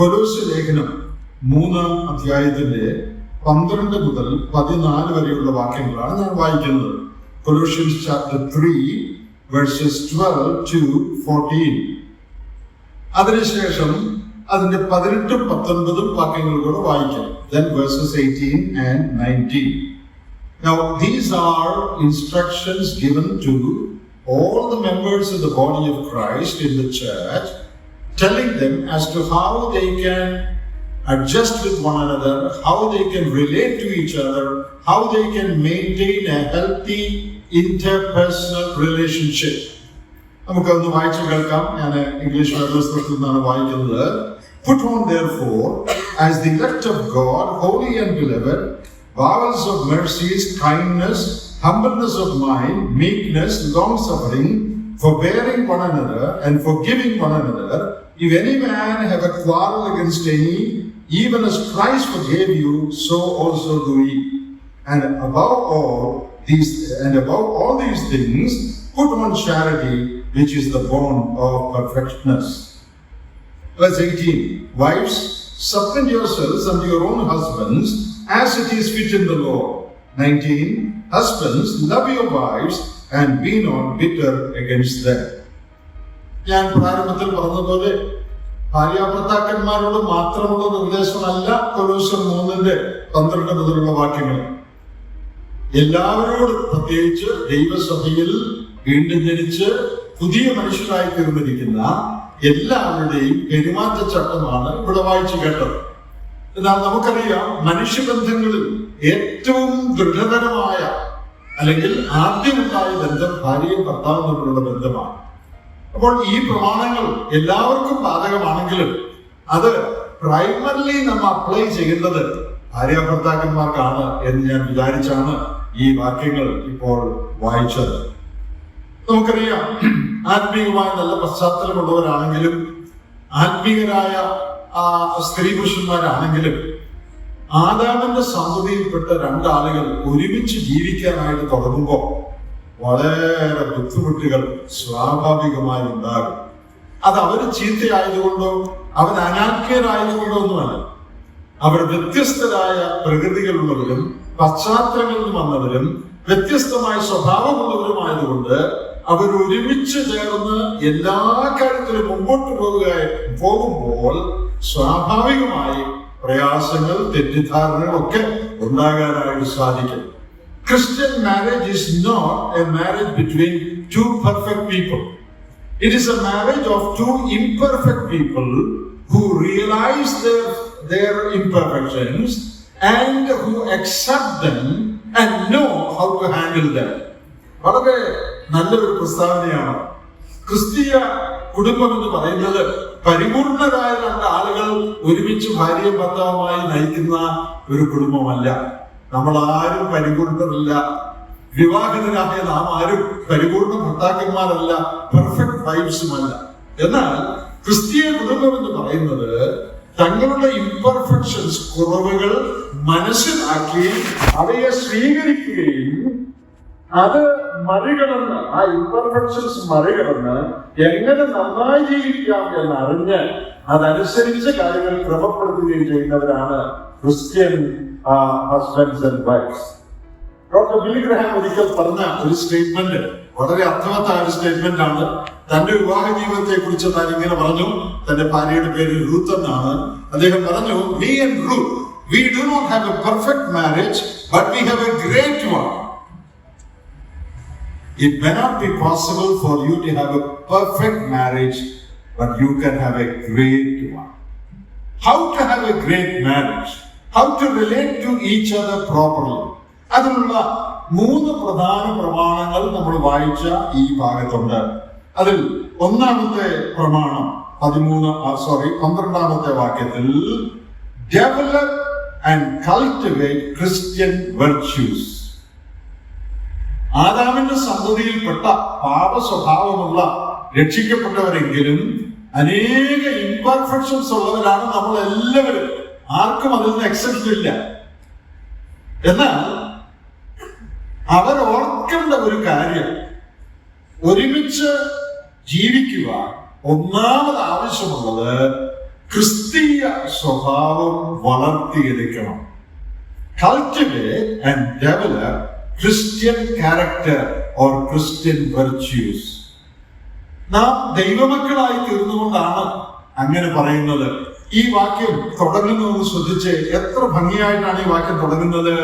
കൊലോസ് ലേഖനം മൂന്നാം അധ്യായത്തിന്റെ പന്ത്രണ്ട് മുതൽ പതിനാല് വരെയുള്ള വാക്യങ്ങളാണ് ഞാൻ വായിക്കുന്നത്. Colossians chapter three verses twelve to fourteen അതിനുശേഷം അതിന്റെ പതിനെട്ടും പത്തൊൻപതും വാക്യങ്ങൾ കൂടെ വായിക്കാം. Then verses eighteen and nineteen Now, these are instructions given to all the members of the body of Christ in the church, telling them as to how they can adjust with one another, how they can relate to each other, how they can maintain a healthy interpersonal relationship. നമുക്കൊന്ന് വായിച്ചു കേൾക്കാം ഞാൻ English വേദപുസ്തകത്തിൽ നിന്നാണ് വായിക്കുന്നത് Put on therefore as the elect of God, holy and beloved, bowels of mercies, kindness, humbleness of mind, meekness, long suffering, forbearing one another, and forgiving one another. if any man have a quarrel against any, even as Christ forgave you, so also do ye. And above all these, and above all these things, put on charity, which is the bond of perfectness. Verse 18 Wives, submit yourselves unto your own husbands as it is fit in the Lord. 19 Husbands, love your wives and be not bitter against them. ഞാൻ പ്രാരംഭത്തിൽ പറഞ്ഞതുപോലെ ഭാര്യാഭർത്താക്കന്മാരോട് മാത്രമുള്ള നിർദ്ദേശമല്ല collusion മൂന്നിന്റെ പന്ത്രണ്ട് മുതലുള്ള വാക്യങ്ങൾ. എല്ലാവരോടും പ്രത്യേകിച്ച് ദൈവസഭയിൽ വീണ്ടും ജനിച്ച് പുതിയ മനുഷ്യരായി തീർന്നിരിക്കുന്ന എല്ലാവരുടെയും പെരുമാറ്റച്ചട്ടമാണ് ഇവിടെ വായിച്ചു കേട്ടത്. എന്നാൽ നമുക്കറിയാം മനുഷ്യബന്ധങ്ങളിൽ ഏറ്റവും ദൃഢതരമായ അല്ലെങ്കിൽ ആദ്യമുണ്ടായ ബന്ധം ഭാര്യയും ഭർത്താവും തമ്മിലുള്ള ബന്ധമാണ്. അപ്പോൾ ഈ പ്രമാണങ്ങൾ എല്ലാവർക്കും ബാധകമാണെങ്കിലും അത് പ്രൈമറിലി നമ്മൾ അപ്ലൈ ചെയ്യുന്നത് ഭാര്യ ഭർത്താക്കന്മാർക്കാണ് എന്ന് ഞാൻ വിചാരിച്ചാണ് ഈ വാക്യങ്ങൾ ഇപ്പോൾ വായിച്ചത്. നമുക്കറിയാം ആത്മീയമായ നല്ല പശ്ചാത്തലമുള്ളവരാണെങ്കിലും ആത്മീയരായ ആ, സ്ത്രീ പുരുഷന്മാരാണെങ്കിലും ആദാമിന്റെ സന്തതിയിൽപ്പെട്ട രണ്ടാളുകൾ ഒരുമിച്ച് ജീവിക്കാനായിട്ട് തുടങ്ങുമ്പോൾ വളരെ ബുദ്ധിമുട്ടുകൾ സ്വാഭാവികമായി ഉണ്ടാകും. അത് അവർ ചീത്തയായതുകൊണ്ടോ അവർ അനാഖ്യരായതുകൊണ്ടോ ഒന്നുമല്ല. അവർ വ്യത്യസ്തരായ പ്രകൃതികളുള്ളവരും പശ്ചാത്തലങ്ങളിൽ വന്നവരും വ്യത്യസ്തമായ സ്വഭാവമുള്ളവരുമായതുകൊണ്ട് അവർ ഒരുമിച്ച് ചേർന്ന് എല്ലാ കാര്യത്തിലും മുമ്പോട്ട് പോകുക പോകുമ്പോൾ സ്വാഭാവികമായി പ്രയാസങ്ങൾ തെറ്റിദ്ധാരണകളൊക്കെ ഉണ്ടാകാനായിട്ട് സാധിക്കും. Christian marriage is not a marriage between two perfect people. It is a marriage of two imperfect people who realize their, their imperfections and who accept them and know how to handle them. വളരെ നല്ലൊരു പ്രസ്താവനയാണ് ക്രിസ്തീയ കുടുംബം എന്ന് പറയുന്നത് പരിപൂർണരായ രണ്ട് ആളുകൾ ഒരുമിച്ച് ഭാര്യയും ഭർത്താവുമായി നയിക്കുന്ന ഒരു കുടുംബമല്ല നമ്മൾ ആരും പരിപൂർണരല്ല. വിവാഹിതരായ നാം ആരും പരിപൂർണ ഭർത്താക്കന്മാരല്ല. പെർഫെക്റ്റ് വൈഫ്സുമല്ല എന്നാൽ ക്രിസ്തീയ കുടുംബം എന്ന് പറയുന്നത് തങ്ങളുടെ ഇംപെർഫെക്ഷൻസ് കുറവുകൾ മനസ്സിലാക്കുകയും അവയെ സ്വീകരിക്കുകയും അത് മറികടന്ന് ആ ഇംപെർഫെക്ഷൻസ് മറികടന്ന് എങ്ങനെ നന്നായി ജീവിക്കാം എന്ന് എന്നറിഞ്ഞ് അതനുസരിച്ച് കാര്യങ്ങൾ ക്രമപ്പെടുത്തുകയും ചെയ്യുന്നവരാണ് Christian husbands and wives doctor Billy Graham ഒരിക്കൽ പറഞ്ഞ ഒരു സ്റ്റേറ്റ്മെന്റ് വളരെ അർത്ഥവത്തായ ഒരു സ്റ്റേറ്റ്മെന്റ് ആണ്. തന്റെ വിവാഹ ജീവിതത്തെ കുറിച്ച് താൻ ഇങ്ങനെ പറഞ്ഞു. തന്റെ ഭാര്യയുടെ പേര് റൂത്ത് എന്നാണ്. അദ്ദേഹം പറഞ്ഞു me and Ruth we do not have a perfect marriage but we have a great one It may not be possible for you to have a perfect marriage, but you can have a great one. How to have a great marriage? How to relate to each other properly? അതിനുള്ള മൂന്ന് പ്രധാന പ്രമാണങ്ങൾ നമ്മൾ വായിച്ച ഈ ഭാഗത്തുണ്ട് അതിൽ ഒന്നാമത്തെ പ്രമാണം പതിമൂന്ന് സോറി പന്ത്രണ്ടാമത്തെ വാക്യത്തിൽ develop and cultivate Christian virtues ആദാമിന്റെ സന്തതിയിൽപ്പെട്ട പാപ സ്വഭാവമുള്ള രക്ഷിക്കപ്പെട്ടവരെങ്കിലും അനേക ഇംപെർഫെക്ഷൻസ് ഉള്ളവരാണ് നമ്മൾ എല്ലാവരും ആർക്കും അതിൽ നിന്ന് എക്സെപ്ഷൻ ഇല്ല. എന്നാൽ അവർ ഓർക്കേണ്ട ഒരു കാര്യം ഒരുമിച്ച് ജീവിക്കുക ഒന്നാമത് ആവശ്യമുള്ളത് ക്രിസ്തീയ സ്വഭാവം വളർത്തിയെടുക്കണം. Cultivate and develop Christian character or Christian virtues നാം ദൈവമക്കളായി തീർന്നുകൊണ്ടാണ് അങ്ങനെ പറയുന്നത്. ഈ വാക്യം തുടങ്ങുന്നത് ശ്രദ്ധിച്ച് എത്ര ഭംഗിയായിട്ടാണ് ഈ വാക്യം തുടങ്ങുന്നത്?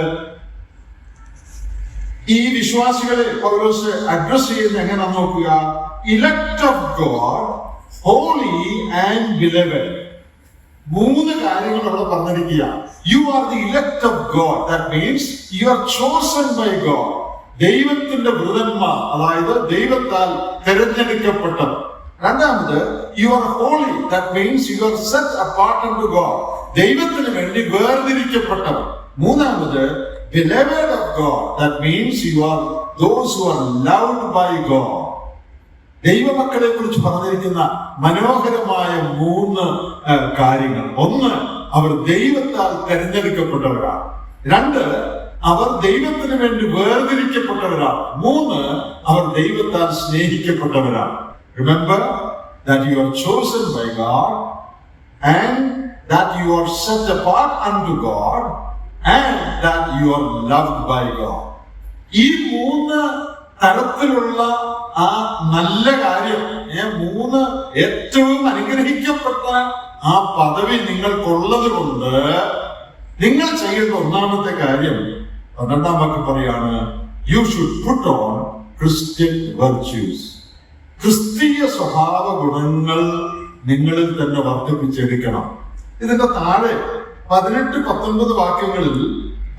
ഈ വിശ്വാസികളെ പൗലോസ് അഡ്രസ് ചെയ്യുന്ന എങ്ങനെ നോക്കുക? Elect of God holy and beloved മൂന്ന് കാര്യങ്ങൾ അവിടെ പറഞ്ഞിരിക്കുക you are the elect of God that means you are chosen by God ദൈവത്തിന്റെ വൃതന്മാർ അതായത് ദൈവത്താൽ തിരഞ്ഞെടുക്കപ്പെട്ടത് രണ്ടാമത് you are holy that means you are set apart to God ദൈവത്തിന് വേണ്ടി വേർതിരിക്കപ്പെട്ടത് മൂന്നാമത് beloved of God that means you are those who are loved by God. ദൈവമക്കളെ കുറിച്ച് പറഞ്ഞിരിക്കുന്ന മനോഹരമായ മൂന്ന് കാര്യങ്ങൾ. ഒന്ന് അവർ ദൈവത്താൽ തെരഞ്ഞെടുക്കപ്പെട്ടവരാണ്. രണ്ട് അവർ ദൈവത്തിന് വേണ്ടി വേർതിരിക്കപ്പെട്ടവരാണ്. മൂന്ന് അവർ ദൈവത്താൽ സ്നേഹിക്കപ്പെട്ടവരാണ്. Remember that you are chosen by God and that you are set apart unto God and that you are loved by God. ഈ മൂന്ന് തരത്തിലുള്ള ആ നല്ല കാര്യം ഏ, മൂന്ന് ഏറ്റവും അനുഗ്രഹിക്കപ്പെട്ട ആ പദവി നിങ്ങൾക്കുള്ളത് കൊണ്ട് നിങ്ങൾ ചെയ്യേണ്ട ഒന്നാമത്തെ കാര്യം പന്ത്രണ്ടാം വാക്ക് പറയാണ് you should put on Christian virtues ക്രിസ്തീയ സ്വഭാവ ഗുണങ്ങൾ നിങ്ങളിൽ തന്നെ വർദ്ധിപ്പിച്ചെടുക്കണം. ഇതിന്റെ താഴെ പതിനെട്ട് പത്തൊൻപത് വാക്യങ്ങളിൽ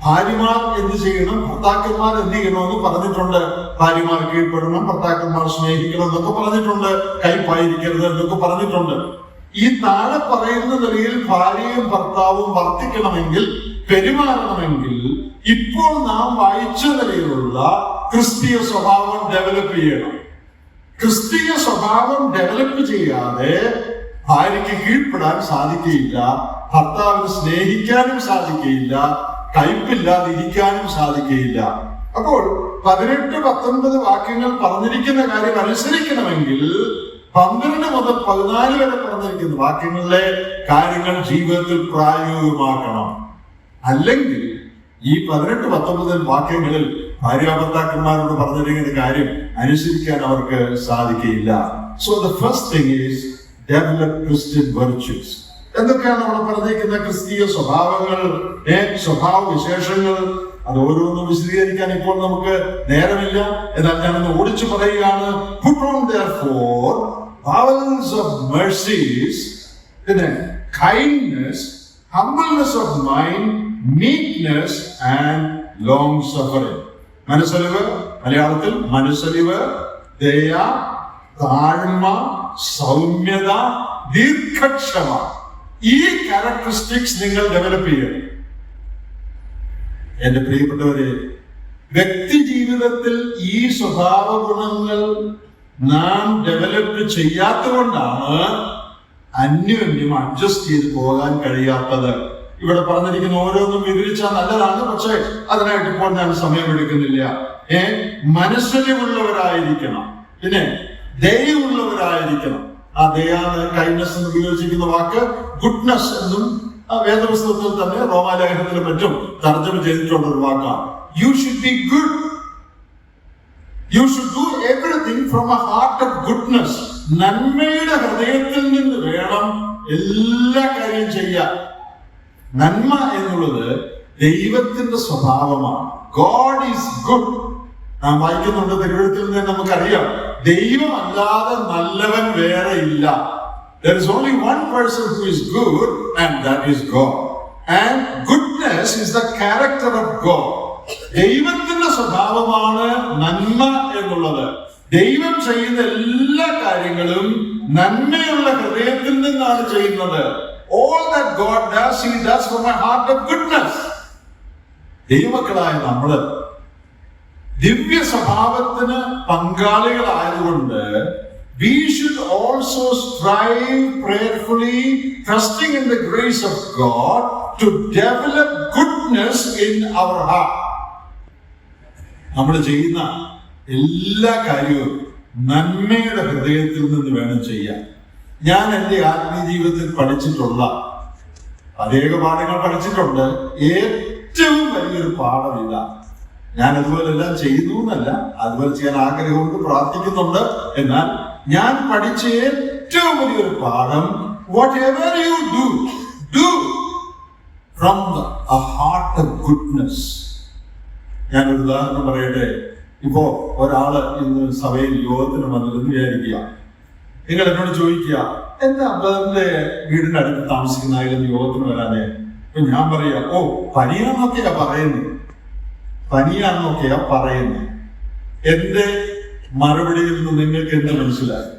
ഭാര്യമാർ എന്ത് ചെയ്യണം? ഭർത്താക്കന്മാർ എന്ത് ചെയ്യണമെന്ന് പറഞ്ഞിട്ടുണ്ട്. ഭാര്യമാർ കീഴ്പ്പെടണം ഭർത്താക്കന്മാർ സ്നേഹിക്കണം എന്നൊക്കെ പറഞ്ഞിട്ടുണ്ട്. കൈപ്പായിരിക്കരുത് എന്നൊക്കെ പറഞ്ഞിട്ടുണ്ട്. ഈ താഴെ പറയുന്ന നിലയിൽ ഭാര്യയും ഭർത്താവും വർത്തിക്കണമെങ്കിൽ പെരുമാറണമെങ്കിൽ ഇപ്പോൾ നാം വായിച്ച നിലയിലുള്ള ക്രിസ്തീയ സ്വഭാവം ഡെവലപ്പ് ചെയ്യണം. ക്രിസ്തീയ സ്വഭാവം ഡെവലപ്പ് ചെയ്യാതെ ഭാര്യയ്ക്ക് കീഴ്പ്പെടാൻ സാധിക്കുകയില്ല ഭർത്താവിന് സ്നേഹിക്കാനും സാധിക്കുകയില്ല കയ്പില്ലാതെ ഇരിക്കാനും സാധിക്കുകയില്ല. അപ്പോൾ പതിനെട്ട് പത്തൊൻപത് വാക്യങ്ങൾ പറഞ്ഞിരിക്കുന്ന കാര്യം അനുസരിക്കണമെങ്കിൽ പന്ത്രണ്ട് മുതൽ പതിനാല് വരെ പറഞ്ഞിരിക്കുന്ന വാക്യങ്ങളിലെ കാര്യങ്ങൾ ജീവിതത്തിൽ പ്രായോഗികമാക്കണം. അല്ലെങ്കിൽ ഈ പതിനെട്ട് പത്തൊമ്പത് വാക്യങ്ങളിൽ ഭാര്യാഭർത്താക്കന്മാരോട് പറഞ്ഞിരിക്കുന്ന കാര്യം അനുസരിക്കാൻ അവർക്ക് സാധിക്കുകയില്ല. So the first thing is develop Christian virtues എന്തൊക്കെയാണ് അവിടെ പറഞ്ഞിരിക്കുന്ന ക്രിസ്തീയ സ്വഭാവങ്ങൾ സ്വഭാവ വിശേഷങ്ങൾ? അത് ഓരോന്നും വിശദീകരിക്കാൻ ഇപ്പോൾ നമുക്ക് നേരമില്ല. എന്നാൽ ഞാനൊന്ന് ഓടിച്ചു പറയുകയാണ്. And long suffering. മനസ്സലിവ് മലയാളത്തിൽ മനസ്സലിവ് ദയ താഴ്മ സൗമ്യത ദീർഘക്ഷമ. ഈ ക്യാരക്ടറിസ്റ്റിക്സ് നിങ്ങൾ ഡെവലപ്പ് ചെയ്യണം എന്റെ പ്രിയപ്പെട്ടവരെ വ്യക്തി ജീവിതത്തിൽ ഈ സ്വഭാവ ഗുണങ്ങൾ നാം ഡെവലപ്പ് ചെയ്യാത്തതുകൊണ്ടാണ് അന്യോന്യം അഡ്ജസ്റ്റ് ചെയ്ത് പോകാൻ കഴിയാത്തത്. ഇവിടെ പറഞ്ഞിരിക്കുന്ന ഓരോന്നും വിവരിച്ചാൽ നല്ലതാണ് പക്ഷെ അതിനായിട്ട് ഇപ്പോൾ ഞാൻ സമയമെടുക്കുന്നില്ല. ഏ? മനസ്സിലുള്ളവരായിരിക്കണം പിന്നെ ദയുള്ളവരായിരിക്കണം ആ ദയാണ് കൈൻഡ്നസ് എന്ന് ഉപയോഗിച്ചിരിക്കുന്ന വാക്ക് ഗുഡ്നസ് എന്നും വേദപുസ്തകത്തിൽ തന്നെ റോമാലേഖനത്തിന് മറ്റും തർജമ ചെയ്തിട്ടുള്ള ഒരു വാക്കാണ്. You should be good you should do everything from a heart of goodness നന്മയുടെ ഹൃദയത്തിൽ നിന്ന് വേണം എല്ലാ കാര്യം ചെയ്യാൻ. നന്മ എന്നുള്ളത് ദൈവത്തിന്റെ സ്വഭാവമാണ്. ഗോഡ് ഈസ് ഗുഡ് നാം വായിക്കുന്നുണ്ട് തിരുവഴുത്തിൽ നിന്ന് നമുക്കറിയാം ദൈവം അല്ലാതെ നല്ലവൻ വേറെ ഇല്ല There is only one person who is good, and that is God. And goodness is the character of God. ദൈവത്തിന്റെ സ്വഭാവമാണ് നന്മ എന്നുള്ളത് ദൈവം ചെയ്യുന്ന എല്ലാ കാര്യങ്ങളും നന്മയുള്ള ഹൃദയത്തിൽ നിന്നാണ് ചെയ്യുന്നത് all that God does he does from a heart of goodness ദൈവമക്കളായ നമ്മൾ ദിവ്യ സ്വഭാവത്തിന് പങ്കാളികളായതുകൊണ്ട് we should also strive prayerfully trusting in the grace of God to develop goodness in our heart. നമ്മൾ ചെയ്യുന്ന എല്ലാ കാര്യവും നന്മയുടെ ഹൃദയത്തിൽ നിന്ന് വേണം ചെയ്യാൻ. ഞാൻ എന്റെ ആത്മീയ ജീവിതത്തിൽ പഠിച്ചിട്ടുള്ള അനേക പാഠങ്ങൾ പഠിച്ചിട്ടുണ്ട്. ഏറ്റവും വലിയൊരു പാഠം ഇതാ. ഞാൻ അതുപോലെ എല്ലാം ചെയ്തു എന്നല്ല അതുപോലെ ചെയ്യാൻ ആഗ്രഹമുണ്ട് പ്രാർത്ഥിക്കുന്നുണ്ട്. എന്നാൽ ഞാൻ പഠിച്ച ഏറ്റവും വലിയൊരു പാഠം whatever you do do from the heart of goodness ഞാൻ ഒരു ഉദാഹരണം പറയട്ടെ? ഇപ്പോ ഒരാൾ ഇന്ന് സഭയിൽ യോഗത്തിന് വന്നതെന്ന് വിചാരിക്കുക. നിങ്ങൾ എന്നോട് ചോദിക്കുക എന്താ ബ്രദറിന്റെ വീടിന്റെ അടുത്ത് താമസിക്കുന്ന ആയാലും യോഗത്തിന് വരാതെ ഞാൻ പറയാ ഓ പരിണമൊക്കെയാ പറയുന്നത്. പനിയാന്നൊക്കെയാ പറയുന്നത് എന്റെ മറുപടിയിൽ നിന്ന് നിങ്ങൾക്ക് എന്ത് മനസ്സിലായി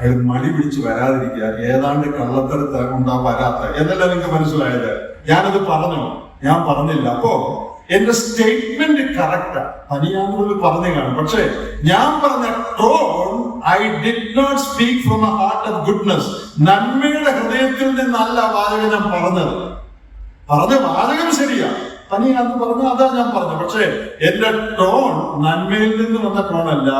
അയാൾ മടി പിടിച്ച് വരാതിരിക്കുക. ഏതാണ്ട് കള്ളത്തരത്ത് ഉണ്ടാ വരാത്ത. എന്നല്ല നിങ്ങൾക്ക് മനസ്സിലായത്? ഞാനത് പറഞ്ഞു? ഞാൻ പറഞ്ഞില്ല. അപ്പോ എന്റെ സ്റ്റേറ്റ്മെന്റ് കറക്റ്റാ പനിയാന്നുള്ളിൽ പറഞ്ഞു കാണും പക്ഷേ ഞാൻ പറഞ്ഞ tone I did not speak from a heart of goodness നന്മയുടെ ഹൃദയത്തിൽ നിന്നല്ല വാചകം ഞാൻ പറഞ്ഞത്. പറഞ്ഞ വാചകം ശരിയാ. പനിയാന്ന് പറഞ്ഞു അതാ ഞാൻ പറഞ്ഞു. പക്ഷേ എന്റെ ടോൺ നന്മയിൽ നിന്ന് വന്ന ടോണല്ല.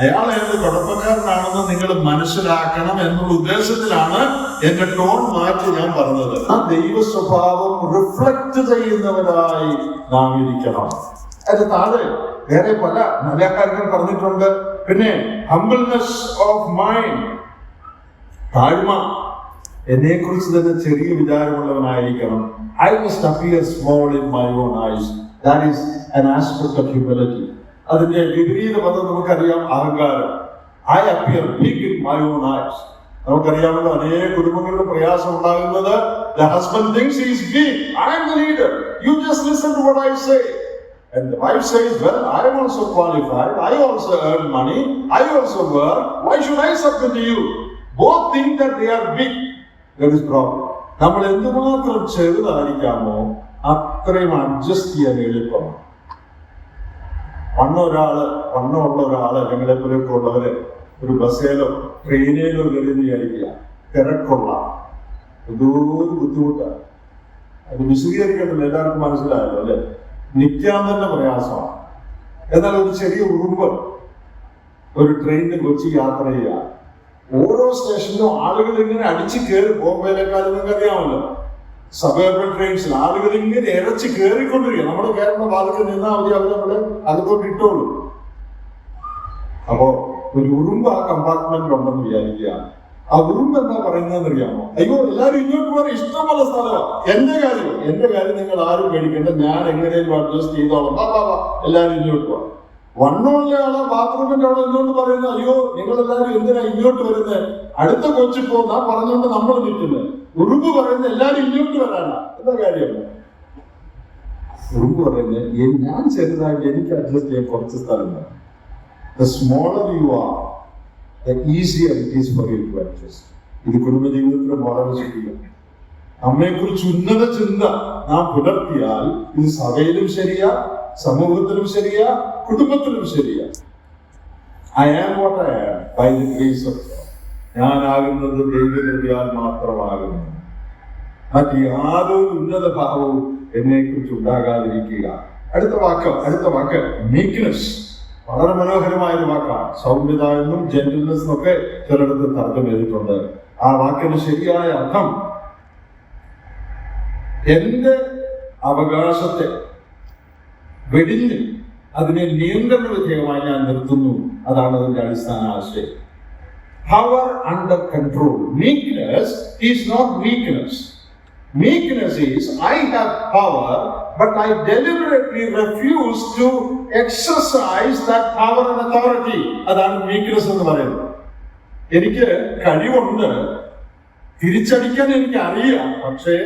അയാൾ ഏത് കുഴപ്പക്കാരനാണെന്ന് നിങ്ങൾ മനസ്സിലാക്കണം എന്നുള്ള ഉദ്ദേശത്തിലാണ് എന്റെ ടോൺ മാറ്റി ഞാൻ പറഞ്ഞത്. ആ ദൈവ സ്വഭാവം റിഫ്ലക്ട് ചെയ്യുന്നവരായി നാം ഇരിക്കണം. അതിന്റെ താഴെ വേറെ പല നല്ല കാര്യങ്ങൾ പറഞ്ഞിട്ടുണ്ട്. പിന്നെ ഹംബിൾനെസ് ഓഫ് മൈൻഡ് താഴ്മ. എന്നെ കുറിച്ച് തന്നെ ചെറിയ വിചാരമുള്ളവനായിരിക്കണം I must appear small in my own eyes that is an aspect of humility അതിന്റെ വിപരീത പദം നമുക്കറിയാം അഹങ്കാരം I appear big in my own eyes നമുക്കറിയാമല്ലോ അനേക കുടുംബങ്ങളുടെ പ്രയാസം ഉണ്ടാകുന്നത് the husband thinks he is big I am the leader you just listen to what I say and the wife says well I am also qualified I also earn money I also work why should I submit to you both think that they are big Is നമ്മൾ എന്തുമാത്രം ചെറുതായിരിക്കാമോ അത്രയും adjust ചെയ്യാൻ എളുപ്പമാണ്. വണ്ണ ഒരാൾ വണ്ണമുള്ള ഒരാൾ നിങ്ങളെ പോലെയൊക്കെ ഉള്ളവര് ഒരു ബസ്സേലോ ട്രെയിനിലോ കയറി വിചാരിക്കുക തിരക്കുള്ള എന്തോ ബുദ്ധിമുട്ടാണ്. അത് വിശദീകരിക്കണ്ടല്ലോ എല്ലാവർക്കും മനസ്സിലായല്ലോ അല്ലെ? നിൽക്കാൻ തന്നെ പ്രയാസമാണ്. എന്നാൽ ഒരു ചെറിയ ഉറുമ്പ് ഒരു ട്രെയിനിൽ കൊച്ചി യാത്ര ചെയ്യുക ഓരോ സ്റ്റേഷനിലും ആളുകൾ ഇങ്ങനെ അടിച്ചു കയറി ബോംബെയിലേക്കാൾ നിങ്ങൾക്ക് അറിയാമല്ലോ. സബർബൻ ട്രെയിൻസിൽ ആളുകൾ ഇങ്ങനെ ഇരച്ച് കയറിക്കൊണ്ടിരിക്കുക നമ്മുടെ കേരള ഭാഗത്ത് നിന്നാൽ മതി അവർ നമ്മളെ അതുകൊണ്ട് ഇട്ടോളൂ അപ്പോ ഒരു ഉറുമ്പ് ആ കമ്പാർട്ട്മെന്റിൽ ഉണ്ടെന്ന് വിചാരിക്കുക ആ ഉറുമ്പ് എന്താ പറയുന്നതെന്ന് അറിയാമോ? അയ്യോ എല്ലാവരും ഇങ്ങോട്ട് പോകാൻ ഇഷ്ടമുള്ള സ്ഥലമാണ് എന്റെ കാര്യം എന്റെ കാര്യം നിങ്ങൾ ആരും പേടിക്കണ്ട. ഞാൻ എങ്ങനെയും അഡ്ജസ്റ്റ് ചെയ്തോളാം. എല്ലാവരും ഇങ്ങോട്ട് പോവാം. വണ്ണമുള്ള ആളെ ബാത്റൂമിന്റെ അവിടെ എന്തുകൊണ്ട് പറയുന്നത് അയ്യോ നിങ്ങൾ എല്ലാവരും എന്തിനാ ഇങ്ങോട്ട് വരുന്നത് അടുത്ത കൊച്ചു പോകുന്ന പറഞ്ഞുകൊണ്ട് നമ്മൾ നിൽക്കുന്നത് ഉറുമ്പ് പറയുന്നത് എല്ലാരും ഇങ്ങോട്ട് വരാനാ. എന്താ കാര്യം? ഉറുമ്പ് പറയുന്നത് ഞാൻ ചെറുതായിട്ട് എനിക്ക് അഡ്ജസ്റ്റ് ചെയ്യാൻ കുറച്ച് സ്ഥലം വേണം The smaller the easier it is for you to adjust. ഇത് കുടുംബജീവിതത്തിലും വളരെ ശരിയാണ് നമ്മെക്കുറിച്ച് ഉന്നത ചിന്ത നാം പുലർത്തിയാൽ ഇത് സഭയിലും ശരിയാ സമൂഹത്തിലും ശരിയാ കുടുംബത്തിലും ശരിയാ. I am what I am by the grace of ഞാനാകുന്നത് ദൈവകൃപയാൽ മാത്രമാകുന്നു. മറ്റ് യാതൊരു ഉന്നത ഭാവവും എന്നെ കുറിച്ച് ഉണ്ടാകാതിരിക്കുക. അടുത്ത വാക്ക് അടുത്ത വാക്ക്. മീക്ക്നെസ് വളരെ മനോഹരമായ ഒരു വാക്കാണ്. സൗമ്യത എന്നും ജെന്റിൽനെസ് എന്നൊക്കെ ചിലയിടത്ത് തർക്കം ചെയ്തിട്ടുണ്ട് ആ വാക്കിന് ശരിയായ അർത്ഥം എന്റെ അവകാശത്തെ വെടിഞ്ഞ് അതിനെ നിയന്ത്രണ വിധേയമായി ഞാൻ നിർത്തുന്നു അതാണ് അതിന്റെ അടിസ്ഥാന ആശയം. Power under control meekness is not weakness Meekness is, I have power, but I deliberately refuse to exercise that power and authority. അതാണ് വീക്ക്നെസ് എന്ന് പറയുന്നത്. എനിക്ക് കഴിവുണ്ട്. തിരിച്ചടിക്കാൻ എനിക്ക് അറിയാം പക്ഷേ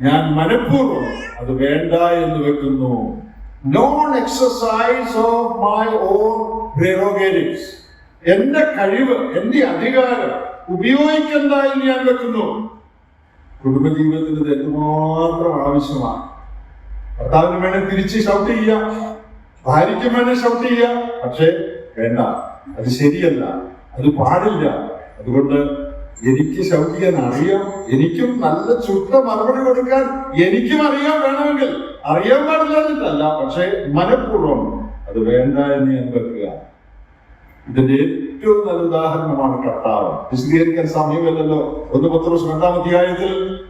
ഞാൻ മനഃപൂർവം അത് വേണ്ട എന്ന് വെക്കുന്നു. Non exercise of my own prerogatives എന്റെ കഴിവ് എന്റെ അധികാരം ഉപയോഗിക്കണ്ട എന്ന് ഞാൻ വെക്കുന്നു. കുടുംബജീവിതത്തിൽ ഇത് എന്തുമാത്രം ആവശ്യമാണ്. ഭർത്താവിന് വേണേ തിരിച്ച് ഷൗട്ട് ചെയ്യാം. ഭാര്യയ്ക്ക് വേണേ ഷൗട്ട് ചെയ്യാം. പക്ഷേ വേണ്ട. അത് ശരിയല്ല. അത് പാടില്ല. അതുകൊണ്ട് എനിക്ക് ചെയ്യാൻ അറിയാം. എനിക്കും നല്ല ചുട്ട മറുപടി കൊടുക്കാൻ എനിക്കും അറിയാൻ വേണമെങ്കിൽ. അറിയാൻ പാടില്ല എന്നിട്ടല്ല പക്ഷേ മനഃപൂർവം അത് വേണ്ട എന്ന് ഞാൻ വെക്കുക. ഇതിന്റെ ഏറ്റവും നല്ല ഉദാഹരണമാണ് കർത്താവ്. വിശദീകരിക്കാൻ സമയമില്ലല്ലോ. ഒന്ന് പത്ര രണ്ടാം അധ്യായത്തിൽ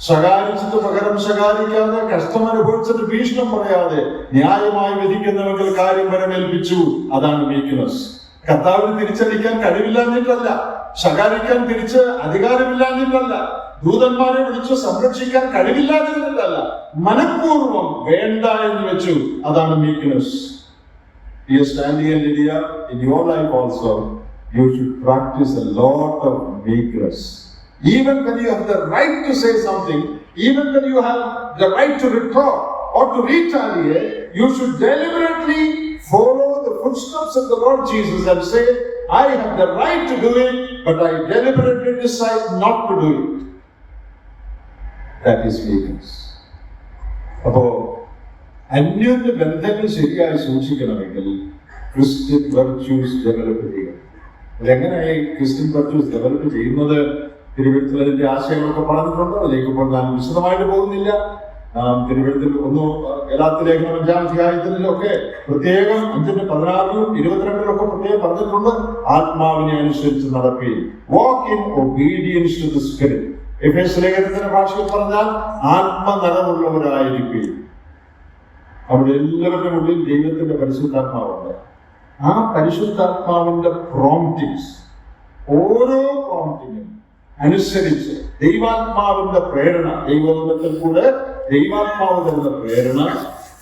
ശകാരിച്ചിട്ട് പകരം ശകാരിക്കാതെ കഷ്ടം അനുഭവിച്ചിട്ട് ഭീഷണം പറയാതെ ന്യായമായി വിധിക്കുന്നവർക്ക് കാര്യം വരമേൽപ്പിച്ചു. അതാണ് വീക്ക്നെസ് കർത്താവിന് തിരിച്ചടിക്കാൻ കഴിവില്ലാഞ്ഞിട്ടല്ല. ശകാരിക്കാൻ തിരിച്ച് അധികാരമില്ലാഞ്ഞിട്ടല്ല ദൂതന്മാരെ വിളിച്ച് സംരക്ഷിക്കാൻ കഴിവില്ലാഞ്ഞിട്ടല്ല മനഃപൂർവം വേണ്ട എന്ന് വെച്ചു അതാണ് meekness Dear Stanley and Lydia, in your life also, you should practice a lot of meekness. Even when you have the right to say something, even when you have the right to retort or to retaliate, you should deliberately follow the footsteps of the Lord Jesus and say, I have the right to do it, but I deliberately decide not to do it. That is meekness. അപ്പോ അന്യോന്യ ബന്ധങ്ങൾ ശരിയായി സൂക്ഷിക്കണമെങ്കിൽ Christian virtues develop ചെയ്യണം അതെങ്ങനെയായി Christian virtues develop ചെയ്യുന്നത് തിരുവഴുത്തിൽ അതിന്റെ ആശയങ്ങളൊക്കെ പറഞ്ഞിട്ടുണ്ട് അതിലേക്ക് ഇപ്പോൾ ഞാൻ വിശദമായിട്ട് പോകുന്നില്ല തിരുവഴുത്തിൽ ഒന്ന് എല്ലാത്ത ലേഖനം അഞ്ചാം അധ്യായത്തിലൊക്കെ പ്രത്യേകം അഞ്ചിന്റെ പതിനാറിലും ഇരുപത്തിരണ്ടിലൊക്കെ പ്രത്യേകം പറഞ്ഞിട്ടുണ്ട്. ആത്മാവിനെ അനുസരിച്ച് നടക്കുകയും walk in obedience to the ഭാഷയിൽ പറഞ്ഞാൽ ആത്മനരമുള്ളവരായിരിക്കുകയും അവിടെ എല്ലാവരുടെ ഉള്ളിൽ ദൈവത്തിന്റെ പരിശുദ്ധാത്മാവുണ്ട്. ആ പരിശുദ്ധാത്മാവിന്റെ പ്രോംപ്റ്റിങ്സ് ഓരോ പ്രോംപ്റ്റിങ്ങും അനുസരിച്ച് ദൈവാത്മാവിന്റെ പ്രേരണ ദൈവത്തിൽ കൂടെ ദൈവാത്മാവ് തരുന്ന പ്രേരണ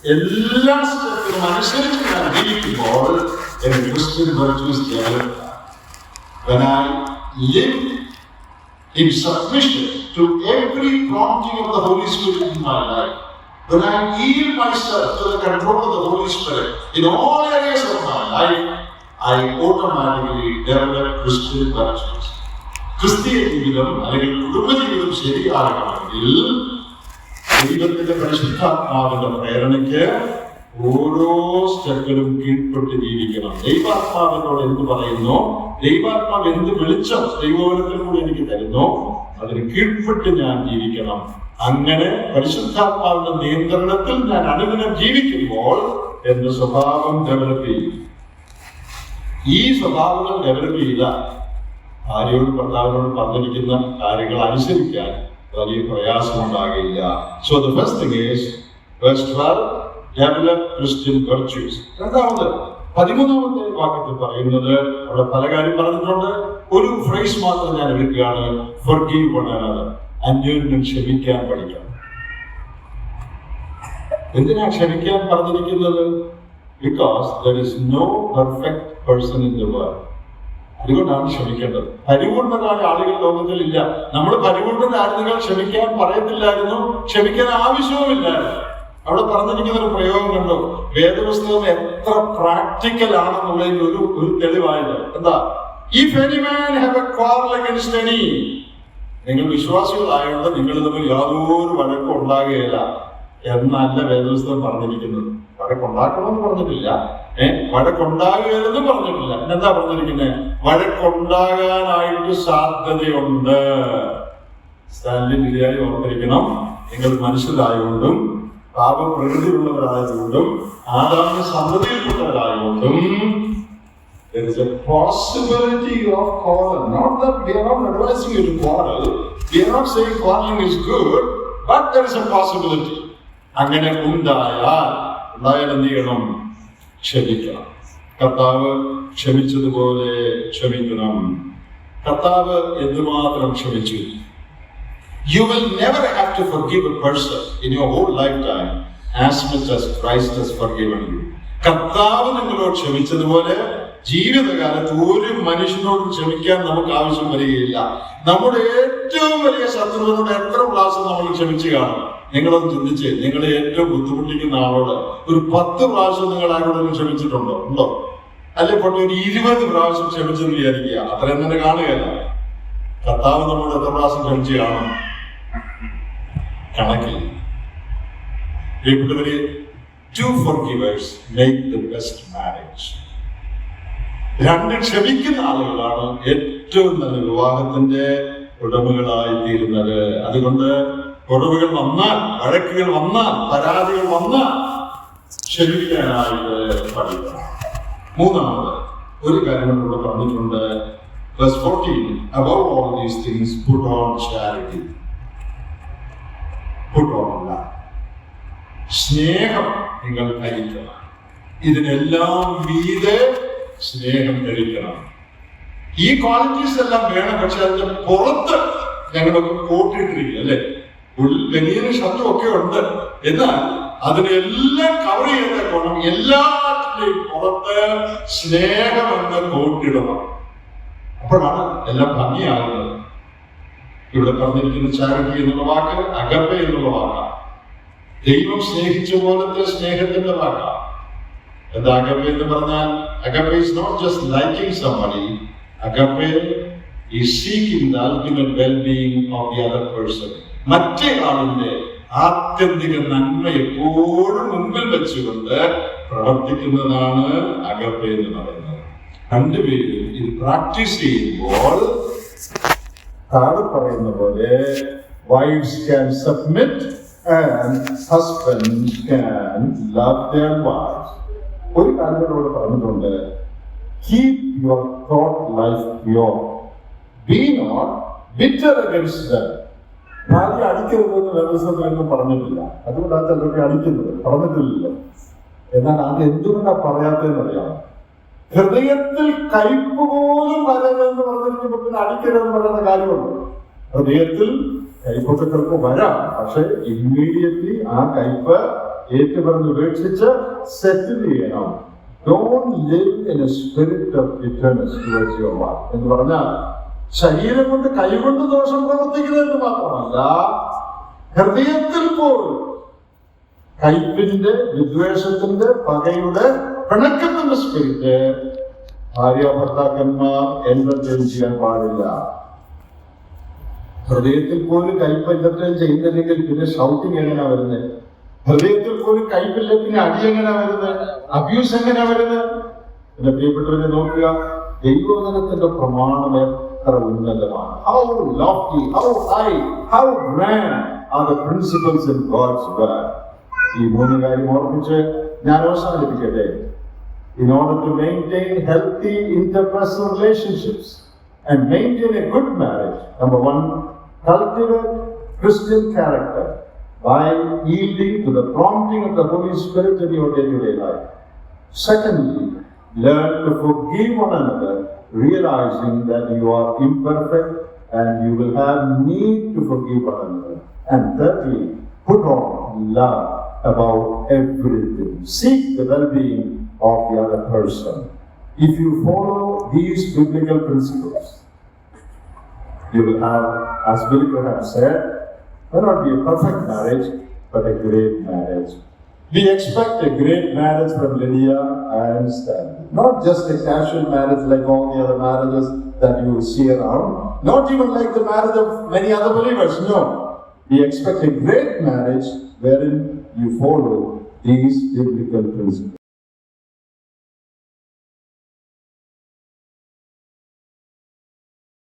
എല്ലാ സ്റ്റെപ്പിലും അനുസരിച്ച് ഞാൻ ജീവിക്കുമ്പോൾ എന്റെ Christian virtues develop When I live in submission to every prompting of the Holy Spirit in my life, when I yield myself to the control of the Holy Spirit in all areas of my life, I automatically develop Christian virtues. ക്രിസ്തീയ ജീവിതം അല്ലെങ്കിൽ കുടുംബജീവിതം ശരിയാകണമെങ്കിൽ ദൈവത്തിന്റെ പരിശുദ്ധാത്മാവിന്റെ പ്രേരണയ്ക്ക് ഓരോ സ്റ്റെപ്പിലും കീഴ്പ്പെട്ട് ജീവിക്കണം. ദൈവാത്മാവിനോട് എന്ത് പറയുന്നു? ദൈവാത്മാവ് എന്ത് വെളിച്ചം ദൈവോലത്തിലൂടെ എനിക്ക് തരുന്നു? അതിന് കീഴ്പ്പെട്ട് ഞാൻ ജീവിക്കണം. അങ്ങനെ പരിശുദ്ധാത്മാവിന്റെ നിയന്ത്രണത്തിൽ ഞാൻ അനുദിനം ജീവിക്കുമ്പോൾ എന്റെ സ്വഭാവം ഡെവലപ്പ് ചെയ്യും. ഈ സ്വഭാവങ്ങൾ ഡെവലപ്പ് ചെയ്ത ഭാര്യയോട് ഭർത്താവിനോട് പറഞ്ഞിരിക്കുന്ന കാര്യങ്ങൾ അനുസരിക്കാൻ വലിയ പ്രയാസമുണ്ടാകില്ല. So the first thing is verse 12 develop Christian രണ്ടാമത് പതിമൂന്നാമത്തെ വാക്യത്തിൽ പറയുന്നത് അവിടെ പല കാര്യം പറഞ്ഞിട്ടുണ്ട്. ഒരു ഫ്രൈസ് മാത്രം ഞാൻ എടുക്കുകയാണ് അന്യോന്യം ക്ഷമിക്കാൻ പഠിക്കണം. എന്തിനാ ക്ഷമിക്കാൻ പറഞ്ഞിരിക്കുന്നത്? Because there is no perfect person in the world അതുകൊണ്ടാണ് ക്ഷമിക്കേണ്ടത്. പരിപൂർണരായ ആളുകൾ ലോകത്തിൽ ഇല്ല നമ്മൾ പരിപൂർണരായിരുന്നെങ്കിൽ ക്ഷമിക്കാൻ പറയത്തില്ലായിരുന്നു. ക്ഷമിക്കാൻ ആവശ്യവുമില്ലായിരുന്നു. അവിടെ പറഞ്ഞിരിക്കുന്ന ഒരു പ്രയോഗം കണ്ടോ? വേദപുസ്തകം എത്ര പ്രാക്ടിക്കൽ ആണെന്നുള്ളതിന്റെ ഒരു ഒരു തെളിവായത്. എന്താ? If any man have a quarrel against any നിങ്ങൾ വിശ്വാസികളായതുകൊണ്ട് നിങ്ങൾ തമ്മിൽ യാതൊരു വഴക്കും ഉണ്ടാകുകയില്ല. എന്നല്ല വേദപുസ്തകം പറഞ്ഞിരിക്കുന്നത്. വഴക്കുണ്ടാക്കണമെന്ന് പറഞ്ഞിട്ടില്ല. ഏഹ് വഴക്കുണ്ടാകുകയെന്ന് പറഞ്ഞിട്ടില്ല. എന്താ പറഞ്ഞിരിക്കുന്നത് വഴക്കുണ്ടാകാനായിട്ട് സാധ്യതയുണ്ട്. സ്റ്റാൻലി ബിരിയാണി ഓർത്തിരിക്കണം. നിങ്ങൾ മനുഷ്യരായതുകൊണ്ടും പാപപ്രകൃതിയുള്ളവരായതുകൊണ്ടും ആദാമിന്റെ സന്തതിയിൽപ്പെട്ടവരായതുകൊണ്ടും There is a possibility of quarrel. Not that we are not advising you to quarrel. We are not saying quarreling is good, but there is a possibility. അങ്ങനെ ഉണ്ടായാൽ ഉണ്ടായാൽ എന്ത് ക്ഷമിക്കണം. കർത്താവ് ക്ഷമിച്ചതുപോലെ ക്ഷമിക്കണം. കർത്താവ് എന്തുമാത്രം ക്ഷമിച്ചു? You will never have to forgive a person in your whole lifetime as much as Christ has forgiven you. കർത്താവ് നിങ്ങളോട് ക്ഷമിച്ചതുപോലെ ജീവിതകാലത്ത് ഒരു മനുഷ്യനോട് ക്ഷമിക്കാൻ നമുക്ക് ആവശ്യം വരികയില്ല. നമ്മുടെ ഏറ്റവും വലിയ ശത്രുവിനോട് എത്ര പ്രാവശ്യം നമ്മൾ ക്ഷമിച്ചു കാണും? നിങ്ങളൊന്ന് ചിന്തിച്ച് നിങ്ങളെ ഏറ്റവും ബുദ്ധിമുട്ടിക്കുന്ന ആളോട് ഒരു പത്ത് പ്രാവശ്യം നിങ്ങൾ ആരോടും ക്ഷമിച്ചിട്ടുണ്ടോ? ഉണ്ടോ? അല്ലെ പൊട്ടി ഒരു ഇരുപത് പ്രാവശ്യം ക്ഷമിച്ചെന്ന് വിചാരിക്കുക. അത്രയും തന്നെ കാണുകയല്ല. കർത്താവ് നമ്മളോട് എത്ര പ്രാവശ്യം ക്ഷമിച്ചു കാണും? കണക്കില്ല പ്രിയപ്പെട്ടവരെ two forgivers make the best marriage രണ്ട് ക്ഷമിക്കുന്ന ആളുകളാണ് ഏറ്റവും നല്ല വിവാഹത്തിന്റെ ഉടമകളായി തീരുന്നത് അതുകൊണ്ട് കുറവുകൾ വന്നാൽ വഴക്കുകൾ വന്നാൽ പരാതികൾ വന്നാൽ ക്ഷമിക്കാനായിട്ട് പഠിക്കണം മൂന്നാമത് ഒരു കാര്യം കൂടെ പറഞ്ഞിട്ടുണ്ട് 14, above all these things, put on charity. Put on love. സ്നേഹം നിങ്ങൾ കഴിക്കണം ഇതിനെല്ലാം മീതെ സ്നേഹം ധരിക്കണം. ഈ ക്വാളിറ്റീസ് എല്ലാം വേണം. പക്ഷെ അതിന്റെ പുറത്ത് ഞങ്ങളൊക്കെ കോട്ടിട്ടിരിക്കുക അല്ലെ? വലിയ ശബ്ദം ഒക്കെ ഉണ്ട്. എന്നാൽ അതിനെല്ലാം കവർ ചെയ്ത ഗുണം എല്ലാത്തിന്റെയും പുറത്ത് സ്നേഹം എന്ന് കോട്ടിടണം അപ്പോഴാണ് എല്ലാം ഭംഗിയാകുന്നത്. ഇവിടെ പറഞ്ഞിരിക്കുന്ന ചാരിറ്റി എന്നുള്ള വാക്ക് അകപ്പ എന്നുള്ള വാക്കാണ്. ദൈവം സ്നേഹിച്ച പോലത്തെ സ്നേഹത്തിന്റെ വാക്കാണ്. എന്താ അഗപ്പ എന്ന് പറഞ്ഞാൽ agape is not just liking somebody agape is seeking the ultimate wellbeing of the other person മറ്റേ ആളിന്റെ ആത്യന്തിക നന്മ എപ്പോഴും മുമ്പിൽ വെച്ചുകൊണ്ട് പ്രവർത്തിക്കുന്നതാണ് അഗപ്പ എന്ന് പറയുന്നത്. രണ്ടുപേരും ഇത് പ്രാക്ടീസ് ചെയ്യുമ്പോൾ താഴെ പറയുന്ന പോലെ wives can submit and husband can love their wives. ഒരു കാര്യം ഇവിടെ പറഞ്ഞിട്ടുണ്ട്. Keep your thought life pure be not bitter against ഭാര്യ അടിക്കരുതെന്ന് വേദസ്ഥലൊന്നും പറഞ്ഞിട്ടില്ല. അതുകൊണ്ടാണ് ചിലരൊക്കെ അടിക്കുന്നത് പറഞ്ഞിട്ടില്ലല്ലോ. എന്നാൽ അത് എന്തുകൊണ്ടാണ് പറയാത്തതെന്നറിയാം ഹൃദയത്തിൽ കയ്പ് പോലും വരരുതെന്ന് പറഞ്ഞിരിക്കുമ്പോൾ പിന്നെ അടിക്കരുതെന്ന് പറയുന്ന കാര്യമുണ്ട്? ഹൃദയത്തിൽ കയ്പൊക്കെ വരാം. പക്ഷെ ഇമ്മീഡിയറ്റ്ലി ആ കയ്പ് ഏറ്റുപറഞ്ഞ് ഉപേക്ഷിച്ച് സെറ്റിൽ ചെയ്യണം എന്ന് പറഞ്ഞാൽ ശരീരം കൊണ്ട് കൈകൊണ്ട് ദോഷം പ്രവർത്തിക്കുന്നതെന്ന് മാത്രമല്ല ഹൃദയത്തിൽ പോലും കയ്പിന്റെ വിദ്വേഷത്തിന്റെ പകയുടെ പിണക്കത്തിന്റെ സ്പിരിറ്റ് ഭാര്യ ഭർത്താക്കന്മാർ എന്റർടൈൻ ചെയ്യാൻ പാടില്ല. ഹൃദയത്തിൽ പോലും കയ്പ് എന്റർടൈൻ ചെയ്യുന്നില്ലെങ്കിൽ പിന്നെ ഷൗട്ടിങ് എങ്ങനെയാ വരുന്നത് ഹൃദയത്തിൽ പോലും കയ്പില്ല പിന്നെ അടി എങ്ങനെയാ വരുന്നത്? അബ്യൂസ് എങ്ങനെയാ വരുന്നത്? പിന്നെ പ്രിയപ്പെട്ടവരെ നോക്കുക. ദൈവവചനത്തിന്റെ പ്രമാണം എത്ര ഉന്നതമാണ്. How lofty how high how grand are the principles in God's word ഈ മൂന്ന് കാര്യം ഓർമ്മിച്ച് ഞാൻ അവസാനിപ്പിക്കട്ടെ. In order to maintain healthy interpersonal relationships and maintain a good marriage, number one, cultivate Christian character. By yielding to the prompting of the Holy Spirit in your day-to-day life. Secondly, learn to forgive one another, realizing that you are imperfect and you will have need to forgive one another. And thirdly, put on love about everything. Seek the well-being of the other person. If you follow these biblical principles, you will have, as Billy has said, may not be a perfect marriage, but a great marriage. We expect a great marriage from Lydia and Stanley. Not just a casual marriage like all the other marriages that you see around. Not even like the marriage of many other believers. No. We expect a great marriage wherein you follow these biblical principles.